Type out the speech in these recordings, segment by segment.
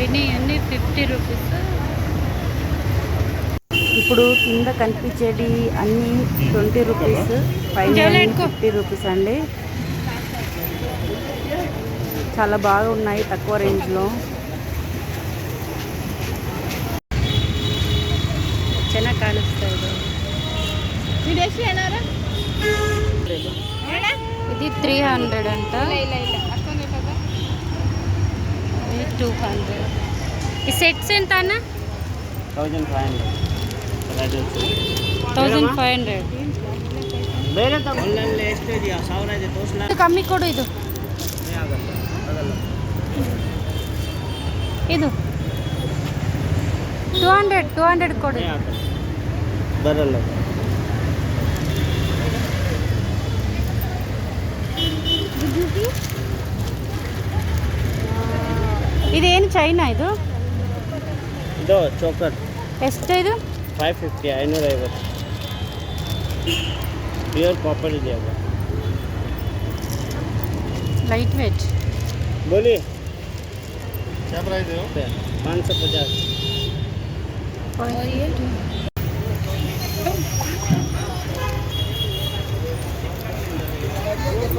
పైన అన్ని fifty rupees ఇప్పుడు కింద కనిపించేది అన్ని ట్వంటీ రూపీస్ పైన జవలెట్కో. ఫిఫ్టీ రూపీస్ అండి చాలా బాగా ఉన్నాయి తక్కువ రేంజ్లో ಚೆನ್ನಾಗಿ ಕಾಣಿಸ್ತಾ ಇದೆ ಇದೆಷ್ಟು ಏನಾರ ఇది త్రీ హండ్రెడ్ అంట ಇಲ್ಲ ಇಲ್ಲ ಅಷ್ಟೊಂದು ಇರ್ತದ ఇది టూ హండ్రెడ్ ఈ సెట్స్ ఎంత అన్న thousand five hundred thousand five hundred ಬೇರೆ ಆನ್ಲೈನಲ್ಲಿ ಎಷ್ಟು ಇದೆಯಾ ಸಾವಿರ ಇದೆ ತೋರಿಸ್ಲಾ ಇದು ಕಮ್ಮಿ ಕೊಡು ಇದು ಆಗಲ್ಲ ಆಗಲ್ಲ ಇದು ಟೂ ಹಂಡ್ರೆಡ್ ಟೂ ಹಂಡ್ರೆಡ್ ಕೊಡು ಏ ಆಗಲ್ಲ ಬರಲ್ಲ ಇದೇನು ಚೈನಾ ಇದು ಇದು ಚೋಕರ್ ಎಷ್ಟು ಇದು ಫೈವ್ ಫಿಫ್ಟಿ ಐನೂರೈವತ್ತು ಪ್ಯೂರ್ ಕಾಪರ್ ಇದೆ ಅಲ್ಲ ಲೈಟ್ ವೇಟ್ ಬೋಲಿ ಕ್ಯಾಮ್ರಾ ಇದೆ ಪಾಂಚ ಪಚಾಸ್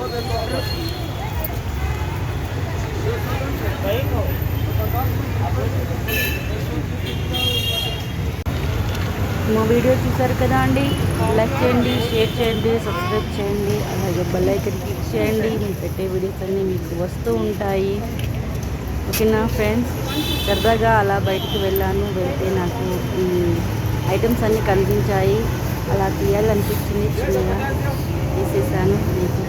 Thank you. మా వీడియో చూసారు కదా అండి? లైక్ చేయండి షేర్ చేయండి సబ్స్క్రైబ్ చేయండి అలాగే బెల్ ఐకన్ క్లిక్ చేయండి. మీరు పెట్టే వీడియోస్ అన్నీ మీకు వస్తూ ఉంటాయి. ఓకేనా ఫ్రెండ్స్? సరదాగా అలా బయటికి వెళ్ళాను. వెళ్తే నాకు ఈ ఐటమ్స్ అన్నీ కనిపించాయి. అలా తీయాలనిపించింది. చిన్నగా తీసేసాను. మీకు